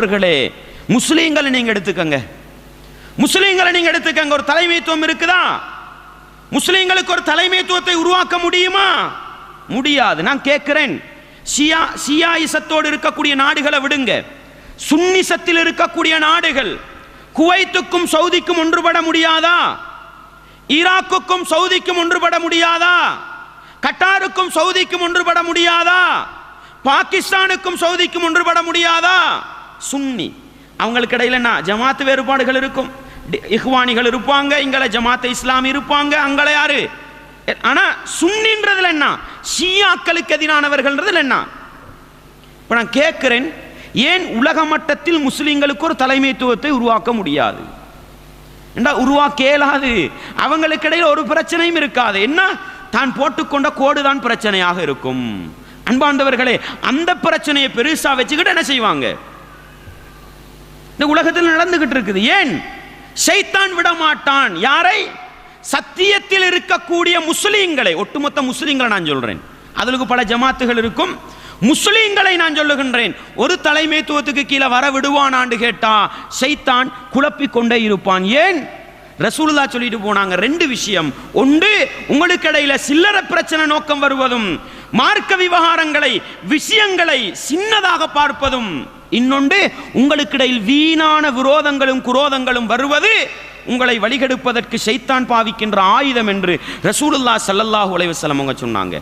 அவர்களே முஸ்லீம்களை நீங்க எடுத்துக்கங்க. முஸ்லீம்களை நீங்க எடுத்துக்கங்க. ஒரு தலைமைத்துவம் இருக்குதா? முஸ்லீம்களுக்கு ஒரு தலைமைத்துவத்தை உருவாக்க முடியுமா? முடியாது. நான் கேட்கிறேன். சியா ஷியாயிசத்தோடு இருக்கக்கூடிய நாடுகளை விடுங்க. சுன்னிசத்தில் இருக்கக்கூடிய நாடுகள் குவைத்துக்கும் சவுதிக்கும் ஒன்றுபட முடியாதா? ஈராக்குக்கும் சவுதிக்கும் ஒன்றுபட முடியாதா? கட்டாருக்கும் சவுதிக்கும் ஒன்றுபட முடியாதா? பாகிஸ்தானுக்கும் சவுதிக்கும் ஒன்றுபட முடியாதா? சுன்னி. அவங்களுக்கு இடையில என்ன? ஜமாத்து வேறுபாடுகள் இருக்கும். இஹ்வானிகள் இருப்பாங்க இங்கள ஜமாத்து இஸ்லாம் இருப்பாங்க அங்கள யாரு? ஆனா சுன்னின்றதுல என்ன? ஷியாக்களுக்கு எதிரானவர்கள்ன்றதுல என்ன? இப்போ நான் கேட்கிறேன் ஏன் உலக மட்டத்தில் முஸ்லிம்களுக்கு ஒரு தலைமைத்துவத்தை உருவாக்க முடியாது? ஏண்டா உருவாக்க இயலாது? அவங்களுக்கு இடையில் ஒரு பிரச்சனையும் இருக்காது. என்ன? தான் போட்டுக்கொண்ட கோடு தான் பிரச்சனையாக இருக்கும். அன்பாண்டவர்களே அந்த பிரச்சனையை பெருசா வச்சுக்கிட்டு என்ன செய்வாங்க? இந்த உலகத்தில் நடந்துகிட்டு இருக்குது. ஏன்? ஷைத்தான் விட மாட்டான் யாரை? சத்தியத்தில் இருக்கக்கூடிய முஸ்லீம்களை. ஒட்டுமொத்த முஸ்லீம்களை நான் சொல்றேன். அதுக்கு பல ஜமாத்துகள் இருக்கும். முஸ்லீம்களை நான் சொல்லுகின்றேன். ஒரு தலைமைத்துவத்துக்கு கீழே வர விடுவானான்னு கேட்டா ஷைத்தான் குழப்பிக் கொண்டே இருப்பான். ஏன்? ரசூலுல்லா சொல்லிட்டு போனாங்க. ரெண்டு விஷயம். ஒன்று உங்களுக்கு இடையில சில்லறை பிரச்சனை நோக்கம் வருவதும் மார்க்க விவகாரங்களை விஷயங்களை சின்னதாக பார்ப்பதும் இன்னொன்று உங்களுக்கு இடையில் வீணான விரோதங்களும் குரோதங்களும் வருவது உங்களை வழிகெடுப்பதற்கு சைத்தான் பாவிக்கின்ற ஆயுதம் என்று ரசூலுல்லா சல்லல்லாஹு அலைஹி அவங்க சொன்னாங்க.